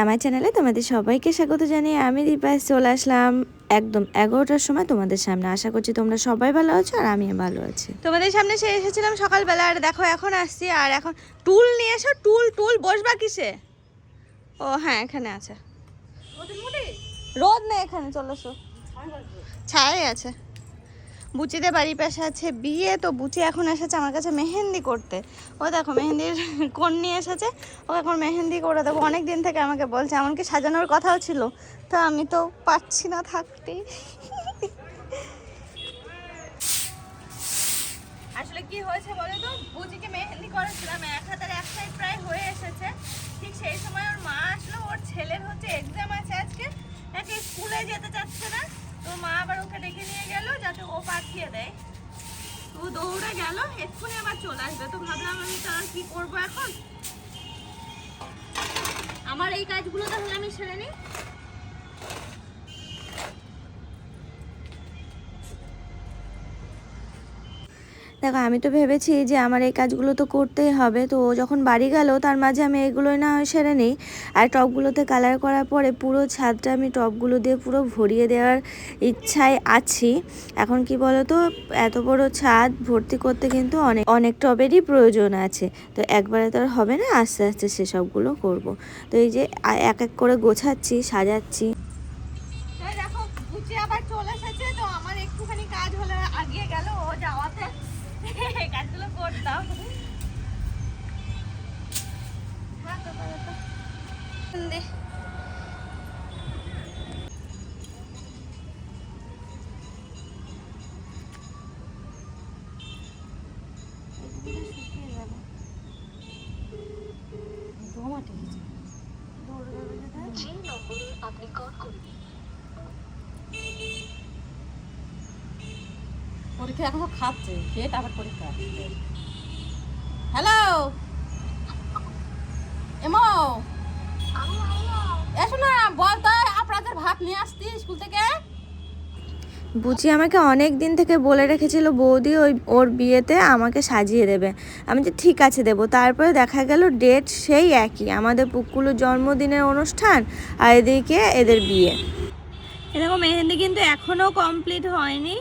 আমার চ্যানেলে তোমাদের সবাইকে স্বাগত জানিয়ে আমি দীপা চলে আসলাম একদম এগারোটার সময় তোমাদের সামনে। আশা করছি তোমরা সবাই ভালো আছো আর আমিও ভালো আছি। তোমাদের সামনে সে এসেছিলাম সকালবেলা আর দেখো এখন আসছি আর এখন টুল নিয়ে এসো টুল টুল বসবা কিসে? ও হ্যাঁ এখানে আছে। রোদ নেই? এখানে চলে এসো। ছায়াই আছে। বুচিদের বাড়ির পাশে আছে বিয়ে, তো বুচি এখন এসেছে আমার কাছে মেহেন্দি করতে। ও দেখো, মেহেন্দির কোন নিয়ে এসেছে? ও এখন মেহেন্দি করে দেবো। অনেক দিন থেকে আমাকে বলছে, এমনকি সাজানোর কথাও ছিল। তো আমি তো পাচ্ছি না থাকতে। আসলে কি হয়েছে বলো তো? বুচিকে মেহেন্দি করেছিলাম, এক হাতের এক সাইড প্রায় হয়ে এসেছে ঠিক সেই সময় ওর মা আসলো ওর ছেলের হচ্ছে এক্সাম আছে আজকে একে স্কুলে যেতে চাচ্ছে না তো মা আবার ওকে ডেকে নিয়ে গেল যাতে ও পাঠিয়ে দেয়। তো দৌড়ে গেল, এক্ষুনি আবার চলে আসবে। তো ভাবলাম আমি তার কি করব এখন? আমার এই কাজগুলো তাহলে আমি সেরে নিই। দেখো, আমি তো ভেবেছি যে আমার এই কাজগুলো তো করতেই হবে। তো যখন বাড়ি গেল, তার মাঝে আমি এগুলোই না সেরে নিই। আর টবগুলোতে কালার করার পরে পুরো ছাদটা আমি টবগুলো দিয়ে পুরো ভরিয়ে দেওয়ার ইচ্ছায় আছি। এখন কি বলো তো এত বড় ছাদ, ভর্তি করতে কিন্তু অনেক অনেক টবেরই প্রয়োজন আছে। তো একবারে তো আর হবে না, আস্তে আস্তে সেসবগুলো করব। তো এই যে এক এক করে গোছাচ্ছি, সাজাচ্ছি। আবার চলে এসেছে, তো আমার একটুখানি কাজ হলে আগিয়ে গেল, ও যাওয়াতে। কাজগুলো করতাম। দে। পরীক্ষা এখন খাচ্ছে খেয়ে তারপর পরীক্ষা। হ্যালো এমো? এসো না বল তো আপনাদের ভাত নিয়ে আসতি স্কুল থেকে? বুচি আমাকে অনেক দিন থেকে বলে রেখেছিল বৌদি ওই ওর বিয়েতে আমাকে সাজিয়ে দেবে। আমি যে ঠিক আছে দেবো তারপরে দেখা গেল ডেট সেই একই আমাদের পুকুলুর জন্মদিনের অনুষ্ঠান আর এদিকে এদের বিয়ে। এরকম মেহেন্দি কিন্তু এখনও কমপ্লিট হয়নি।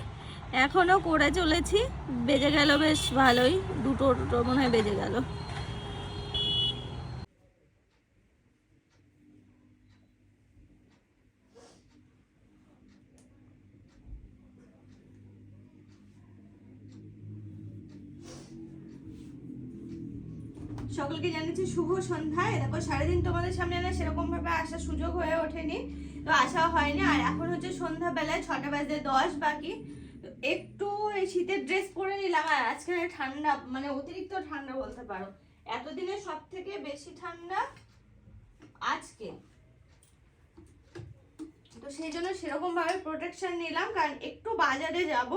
এখনও করে চলেছি। বেজে গেল বেশ ভালোই। দুটো দুটো মনে হয় বেজে গেল। সকলকে জানিয়েছি শুভ সন্ধ্যায় দেখো, সারাদিন তোমাদের সামনে না সেরকম ভাবে আসার সুযোগ হয়ে ওঠেনি। তো আসাও হয়নি। আর এখন হচ্ছে সন্ধ্যাবেলায় ছটা বাজে দশ বাকি। একটু এই শীতের ড্রেস পরে নিলাম, আর আজকে ঠান্ডা মানে অতিরিক্ত ঠান্ডা বলতে পারো। এতদিনে সব থেকে বেশি ঠান্ডা আজকে। তো সেই জন্য সেরকম ভাবে প্রোটেকশন নিলাম, কারণ একটু বাজারে যাব।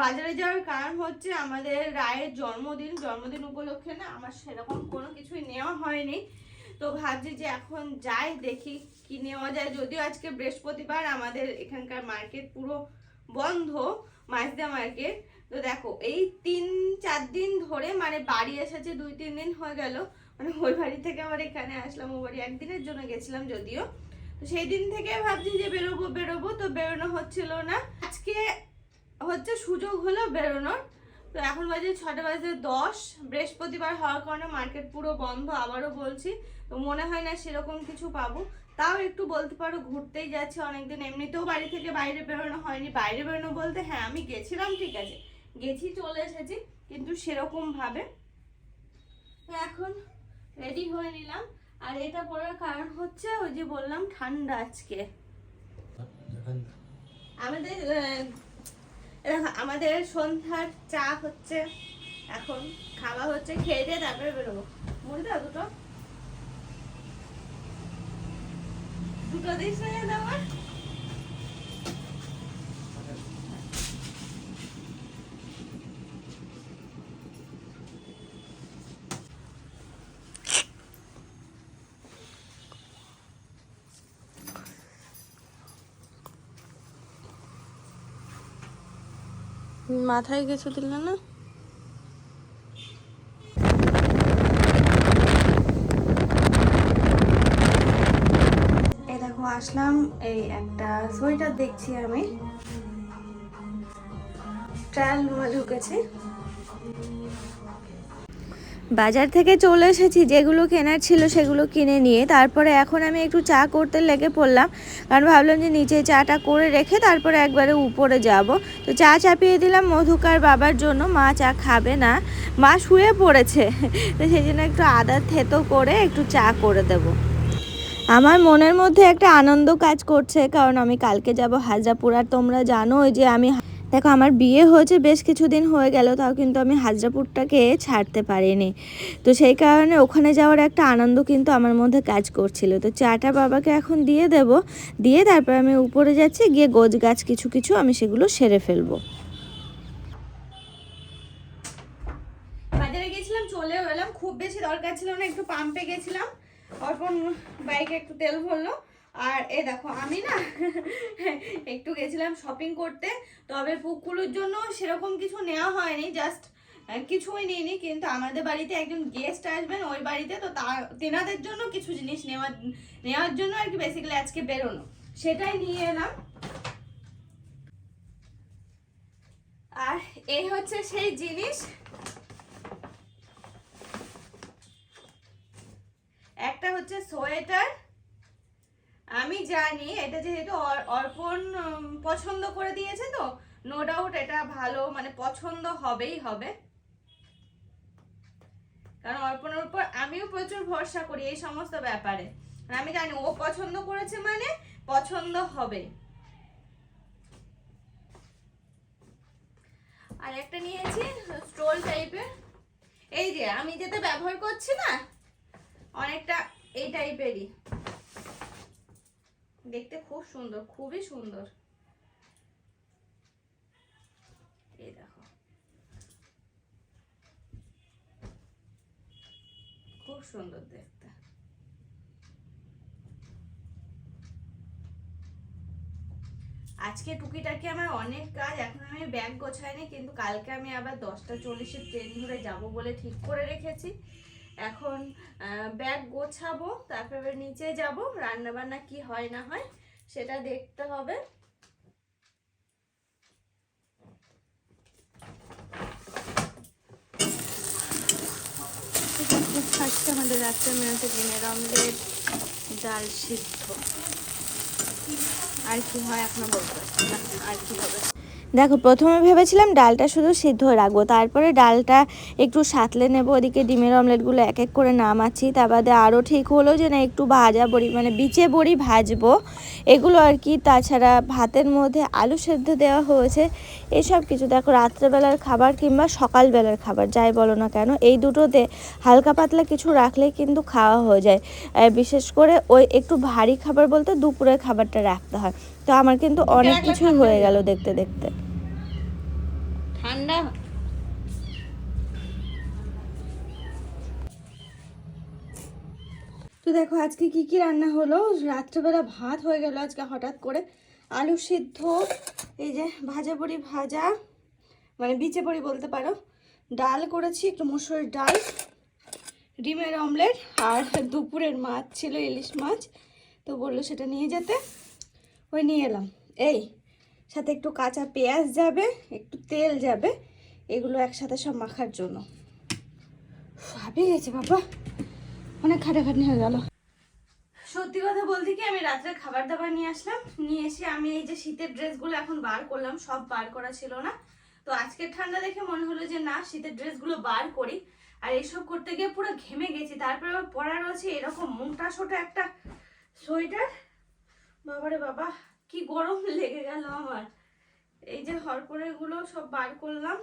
বাজারে যাওয়ার কারণ হচ্ছে আমাদের রায়ের জন্মদিন। জন্মদিন উপলক্ষে না আমার সেরকম কোনো কিছুই নেওয়া হয়নি। তো ভাবছি যে এখন যাই, দেখি কি নেওয়া যায়। যদিও আজকে বৃহস্পতিবার, আমাদের এখানকার মার্কেট পুরো বন্ধ। মাছদা মার্কেট তো দেখো, এই তিন, চার দিন ধরে মানে বাড়ি এসেছে, দুই, তিন দিন হয়ে গেল। মানে ওই বাড়ি থেকে আমার এখানে আসলাম, ও বাড়ি একদিনের জন্য গেছিলাম যদিও। তো সেই দিন থেকে ভাবছি যে বেরোবো বেরোবো, তো বেরোনো হচ্ছিল না। আজকে হচ্ছে সুযোগ হলো বেরোনোর। তো এখন বাজে ছটা বাজে দশ। বৃহস্পতিবার হওয়ার কারণে মার্কেট পুরো বন্ধ, আবারও বলছি। তো মনে হয় না সেরকম কিছু পাবো। তাও একটু বলতে পারো, ঘুরতেই যাচ্ছি অনেকদিন। এমনিতেও বাড়ি থেকে বাইরে বেরোনো হয়নি। বাইরে বেরোনো বলতে হ্যাঁ আমি গেছিলাম, ঠিক আছে। গেছি, চলে এসেছি, কিন্তু সেরকম ভাবে এখন রেডি হয়ে নিলাম। আর এটা পরার কারণ হচ্ছে ওই যে বললাম, ঠান্ডা আজকে। আমাদের আমাদের সন্ধ্যার চা হচ্ছে, এখন খাওয়া হচ্ছে, খেয়ে দিয়ে তারপরে বেরোবো। মুড়ি দুটো দুটো দিস না আমার মাথায় কিছু দিলে না? আসলাম, এই একটা সোয়েটার দেখছি আমি। ট্রায়াল রুমে ঢুকেছি। বাজার থেকে চলে এসেছি, যেগুলো কেনার ছিল সেগুলো কিনে নিয়ে। তারপরে এখন আমি একটু চা করতে লেগে পড়লাম, কারণ ভাবলাম যে নিচে চাটা করে রেখে তারপরে একবারে উপরে যাব। তো চা চাপিয়ে দিলাম মধুকার বাবার জন্য, মা চা খাবে না, মা শুয়ে পড়েছে। তো সেই জন্য একটু আদা থেতো করে একটু চা করে দেবো। আমার মনের মধ্যে একটা আনন্দ কাজ করছে, কারণ আমি কালকে যাব হাজরাপুর। আর তোমরা জানো যে আমি দেখো, আমার বিয়ে হয়েছে বেশ কিছুদিন হয়ে গেল, তাও কিন্তু আমি হাজরাপুরটাকে ছাড়তে পারিনি। তো সেই কারণে ওখানে যাওয়ার একটা আনন্দ কিন্তু আমার মধ্যে কাজ করছিল। তো চাটা বাবাকে এখন দিয়ে দেব, দিয়ে তারপর আমি উপরে যাচ্ছি, গিয়ে গোজ গাছ কিছু কিছু আমি সেগুলো সেরে ফেলব। চলেও এলাম। খুব বেশি দরকার ছিল না, একটু পাম্পে গেছিলাম। অর্পণ বাইকে একটু তেল ভরলো। আর এ দেখো, আমি না একটু গেছিলাম শপিং করতে, তবে পুকুরের জন্য সেরকম কিছু নেওয়া হয়নি জাস্ট কিছুই নিইনি। কিন্তু আমাদের বাড়িতে একজন গেস্ট আসবেন, ওই বাড়িতে, তো তা, তেনাদের জন্য কিছু জিনিস নেওয়ার নেওয়ার জন্য আর কি বেসিক্যালি আজকে বেরোনো। সেটাই নিয়ে এলাম। আর এই হচ্ছে সেই জিনিস একটা হচ্ছে সোয়েটার। আমি জানি এটা যেহেতু অর- অর্পণ পছন্দ করে দিয়েছে তো নো ডাউট এটা ভালো মানে পছন্দ হবেই হবে। কারণ অর্পণের উপর আমিও প্রচুর ভরসা করি এই সমস্ত ব্যাপারে। আর আমি জানি ও পছন্দ করেছে মানে পছন্দ হবে। আর একটা নিয়েছি স্টোল টাইপের। এই যে, আমি যেটা ব্যবহার করছি না, অনেকটা এই টাইপেরই দেখতে খুব সুন্দর, খুবই সুন্দর। এই দেখো। খুব সুন্দর দেখতে। আজকে টুকিটাকি আমার অনেক কাজ, এখন আমি ব্যাগ গোছাইনি, কিন্তু কালকে আমি আবার দশটা চল্লিশে ট্রেন ধরে যাব বলে ঠিক করে রেখেছি। এখন ব্যাগ গোছাবো, তারপরে নিচে যাব রান্না বান্না কি হয় না হয় সেটা দেখতে হবে। আমাদের রাত্রে মেনুতে ডিমের অমলেট, ডাল সিদ্ধ। আর কি হয় এখনও বলতে আর কি হবে? দেখো, প্রথমে ভেবেছিলাম ডালটা শুধু সিদ্ধ রাখব, তারপরে ডালটা একটু সাতলে নেব, ওদিকে ডিমের অমলেটগুলো এক এক করে নামাচ্ছি, তা বাদে আরও ঠিক হলো যে না, একটু ভাজা বড়ি মানে বিচে বড়ি ভাজবো, এগুলো আর কি, তাছাড়া ভাতের মধ্যে আলু সেদ্ধ দেওয়া হয়েছে, এসব কিছু। দেখো, রাত্রেবেলার খাবার কিংবা সকালবেলার খাবার, যাই বলো না কেন, এই দুটোতে হালকা পাতলা কিছু রাখলে কিন্তু খাওয়া হয়ে যায়। বিশেষ করে ওই একটু ভারী খাবার বলতে দুপুরের খাবারটা রাখতে হয়। তো আমার কিন্তু অনেক কিছুই হয়ে গেল দেখতে দেখতে। ঠান্ডা। তো দেখো আজকে কি কি রান্না হলো? রাত্রেবেলা ভাত হয়ে গেল আজকে হঠাৎ করে। আলু সিদ্ধ এই যে ভাজা বড়ি ভাজা মানে বিচে বড়ি বলতে পারো। ডাল করেছি একটু মুসুরির ডাল ডিমের অমলেট আর দুপুরের মাছ ছিল ইলিশ মাছ। তো বলল সেটা নিয়ে যেতে। ওই নিয়ে এলাম। এই, সাথে একটু কাঁচা পেঁয়াজ যাবে, একটু তেল যাবে, এগুলো একসাথে সব মাখার জন্য। ভাবি গেছে বাবা। অনেক খাটাখাটনি হয়ে গেল। সত্যি কথা বলতে কি, আমি রাত্রে খাবার দাবার নিয়ে আসলাম, নিয়ে এসে আমি এই যে শীতের ড্রেসগুলো এখন বার করলাম, সব বার করা ছিল না। তো আজকের ঠান্ডা দেখে মনে হলো যে, না, শীতের ড্রেসগুলো বার করি। আর এইসব করতে গিয়ে পুরো ঘেমে গেছি, তারপরে আবার পরা রয়েছে এরকম মোটা সোটা একটা সোয়েটার। বাবারে বাবা, কি গরম লেগে গেল আমার। এই যে হরপরেরগুলো সব বার করলাম।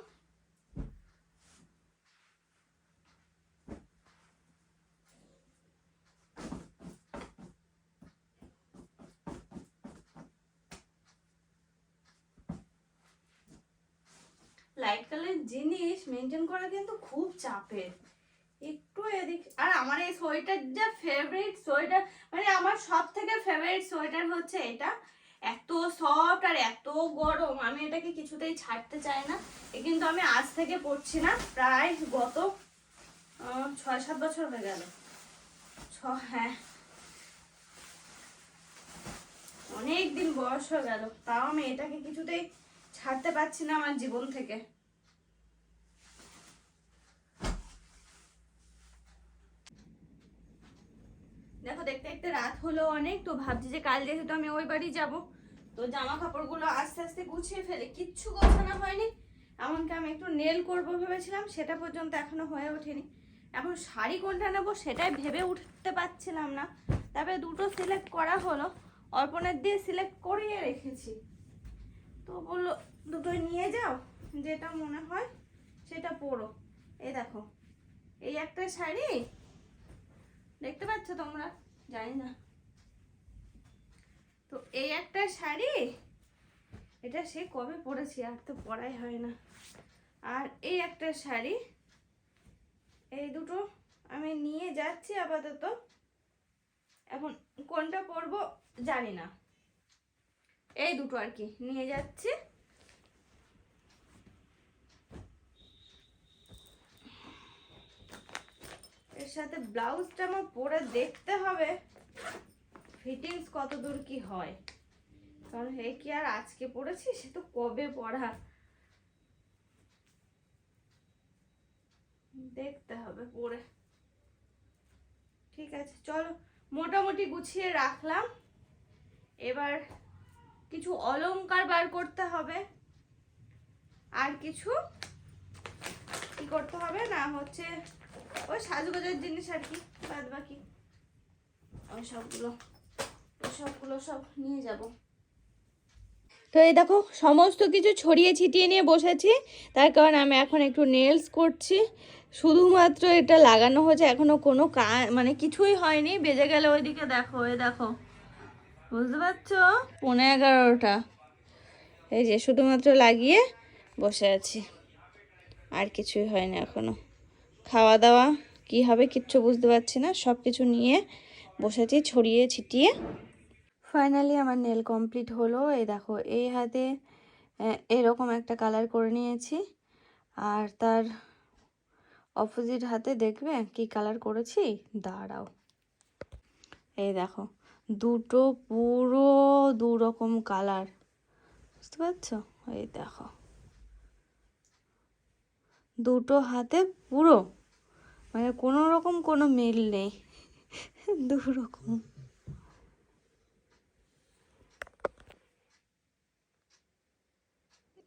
লাইট কালার জিনিস মেনটেন করা কিন্তু খুব চাপের। একটু এদিক, আর আমার এই সোয়েটার যা ফেভারিট সোয়েটার মানে আমার সব থেকে ফেভারিট সোয়েটার হচ্ছে এটা। এত সফট আর এত গরম, আমি এটাকে কিছুতেই ছাড়তে চাই না। এ কিন্তু আমি আজ থেকে পড়ছি না, প্রায় গত ছয় সাত বছর হয়ে গেল। ছ হ্যাঁ। অনেক দিন বয়স হয়ে গেল, তাও আমি এটাকে কিছুতেই ছাড়তে পারছি না আমার জীবন থেকে। দেখো, দেখতে দেখতে রাত হলো অনেক, তো ভাবছি যে কাল যেহেতু আমি ওই বাড়ি যাব, তো জামা কাপড়গুলো আস্তে আস্তে গুছিয়ে ফেলে। কিচ্ছু গোছানো হয়নি, এমনকি আমি একটু নেল করব ভেবেছিলাম, সেটা পর্যন্ত এখনও হয়ে ওঠেনি। এখন শাড়ি কোনটা নেব সেটাই ভেবে উঠতে পারছিলাম না। তারপরে দুটো সিলেক্ট করা হলো, অর্পণের দিয়ে সিলেক্ট করিয়ে রেখেছি। তো বলল, দুটোই নিয়ে যাও, যেটা মনে হয় সেটা পরো। এই দেখো, এই একটা শাড়ি দেখতে পাচ্ছ তোমরা? জানি না। তো এই একটা শাড়ি, এটা সে কবে পরেছি? আর তো পরাই হয় না। আর এই একটা শাড়ি, এই দুটো আমি নিয়ে যাচ্ছি আপাতত। এখন কোনটা পরবো জানি না। এই দুটো আর কি, নিয়ে যাচ্ছি। এর সাথে ব্লাউজটা আমার পরে দেখতে হবে। ফিটিংস কত দূর কি হয়? কারণ হে কি আর আজকে পড়েছি সে তো কবে পড়া দেখতে হবে পরে। ঠিক আছে, চলো, মোটামুটি গুছিয়ে রাখলাম। এবার কিছু অলংকার বার করতে হবে। আর কিছু কি করতে হবে না, হচ্ছে ওই সাজগোজের জিনিস আর কি বাদ বাকি ওই সবগুলো ওই সবগুলো সব নিয়ে যাব। তো এই দেখো, সমস্ত কিছু ছড়িয়ে ছিটিয়ে নিয়ে বসেছি। তার কারণ আমি এখন একটু নেলস করছি। শুধুমাত্র এটা লাগানো হয়েছে, এখনও কোনো কা মানে কিছুই হয়নি। বেজে গেলে ওইদিকে দেখো, এই দেখো। বুঝতে পারছ? পনেরো এগারোটা। এই যে, শুধুমাত্র লাগিয়ে বসে আছি। আর কিছুই হয়নি এখনও। খাওয়া দাওয়া কি হবে কিচ্ছু বুঝতে পারছি না। সব কিছু নিয়ে বসেছি, ছড়িয়ে ছিটিয়ে। ফাইনালি আমার নেল কমপ্লিট হলো। এই দেখো, এই হাতে এরকম একটা কালার করে নিয়েছি। আর তার অপোজিট হাতে দেখবে কি কালার করেছি? দাঁড়াও। এই দেখো, দুটো পুরো দু রকম কালার বুঝতে পারছ? এই দেখো, দুটো হাতে পুরো মানে কোনো রকম কোনো মিল নেই। দু রকম।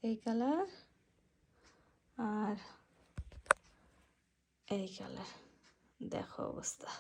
এই কালার আর এই কালার। দেখো অবস্থা।